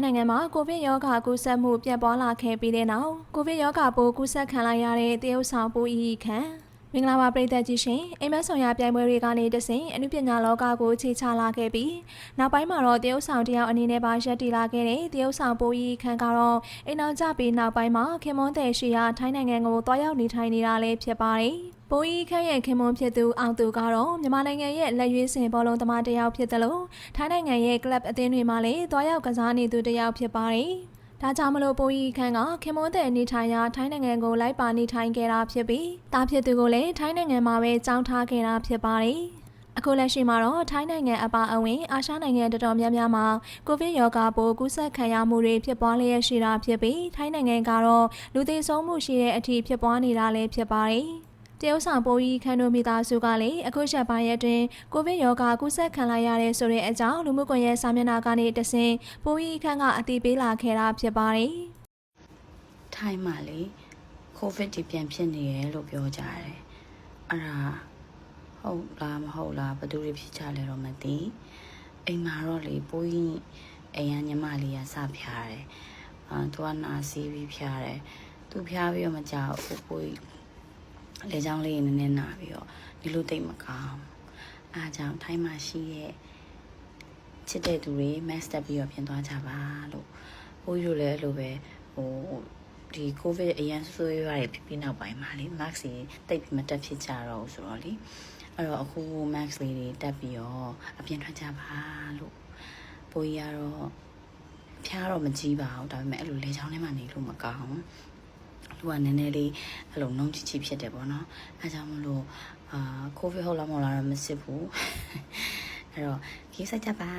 င်းနိုင်ငံမှာကိုဗစ်ရောဂါကူးစက်မှုပြန့်ပွားလာခဲ့ပြီးတဲ့နောက်ကိုဗစ်ရောဂါပိုးကူးစက်ခံလိုက်ရတဲ့တရုတ်ဆောင်ပိုးဤခန့်မင်္ဂလာပါပြည်သက်ကြီးရှင်အိမ်မက်ဆောင်ရပြိုင်ပွဲတွေကနေတဆင့်အနုပညာလောကကိုခြေချလာခဲ့ပြီးနောက်ပိုင်းမှာတော့တရုတ်ဆောင်တယောက်အနေနဲ့ပါရက်တည်လာခဲ့တဲ့တရုတ်ဆောင်ပိုးဤခန့်ကတော့အိမ်အောင်ကြပြီးနောက်ပိုင်းမှာခင်မွန်းတဲ့ရှိရာထိုင်းနိုင်ငံကိုတွားရောက်နေထိုင်နေတာလည်းဖြစ်ပါတယ်။ ပိုးဤခန့်ရဲ့ခင်မွန်းဖြစ်သူအောင်သူကတော့မြန်မာနိုင်ငံရဲ့လက်ရွေးစင်ဘောလုံးသမားတစ်ယောက်ဖြစ်တယ်လို့ထိုင်းနိုင်ငံရဲ့ကလပ်အသင်းတွေမှာလည်းတွားရောက်ကစားနေသူတစ်ယောက်ဖြစ်ပါတယ်။ဒါကြောင့်မလို့ပိုးဤခန့်ကခင်မွန်းတဲ့နေထိုင်ရာထိုင်းနိုင်ငံကိုလိုက်ပါနေထိုင်ခဲ့တာဖြစ်ပြီးတာဖြစ်သူကိုလည်းထိုင်းနိုင်ငံမှာပဲကြောင်းထားခဲ့တာဖြစ်ပါတယ်။အခုလက်ရှိမှာတော့ထိုင်းနိုင်ငံအပါအဝင်အာရှနိုင်ငံတော်တော်များများမှာကိုဗစ်ရောဂါပိုးကူးစက်ခံရမှုတွေဖြစ်ပွားလျက်ရှိတာဖြစ်ပြီးထိုင်းနိုင်ငံကတော့လူသေဆုံးမှုရှိတဲ့အထိဖြစ်ပွားနေတာလည်းဖြစ်ပါတယ်။ တရုတ်ဆောင်ပိုးကြီးခန္ဓာမိသားစုကလည်းအခုချက်ပိုင်းရဲ့အတွင်းကိုဗစ်ရောဂါကူးစက်ခံလိုက်ရတဲ့ဆိုတဲ့အကြောင်းလူမှုကွန်ရက်စာမျက်နှာကနေတဆင့်ပိုးကြီးခန့်ကအတည်ပြုလာခဲ့တာဖြစ်ပါတယ်။ထိုင်းမှာလေကိုဗစ်ဒီပြန်ဖြစ်နေရလို့ပြောကြတယ်အဲ့ဒါဟုတ်လားမဟုတ်လားဘယ်သူတွေဖြစ်ကြလဲတော့မသိအိမ်မှာတော့လေပိုးကြီးအိမ်ကညီမလေးကစဖျားတယ်အာသူကနာစီးပြီးဖျားတယ်သူဖျားပြီးတော့မကြောက်ဘူးပိုးကြီး လေချောင်းလေးနည်းနည်းနာပြီးတော့ဒီလိုတိတ်မကောင်းအားကြောင့်ထိုင်းမှာရှိရဲ့ချစ်တဲ့သူတွေ mask တက်ပြီးတော့ပြင်သွားကြပါလို့ပိုးကြီးတို့လည်းအဲ့လိုပဲဟိုဒီကိုဗစ်အရန်ဆိုးရွားတွေဖြစ်ပြီးနောက်ပိုင်းမှာလေ max တွေတိတ်ပြီးမတက်ဖြစ်ကြတော့ဘူးဆိုတော့လေအဲ့တော့အခု max လေးတွေတက်ပြီးတော့အပြင်ထွက်ကြပါလို့ပိုးကြီးကတော့ဖျားတော့မကြီးပါဘူးဒါပေမဲ့အဲ့လိုလေချောင်းထဲမှာနေလို့မကောင်း လူကနည်းနည်းလေးအဲ့လိုနှုံးချီချီဖြစ်တယ်ပေါ့နော်အဲကြောင့်မလို့အာကိုဗစ်ဟုတ်လားမဟုတ်လားတော့မစစ်ဘူးအဲ့တော့ကြီးစားကြပါ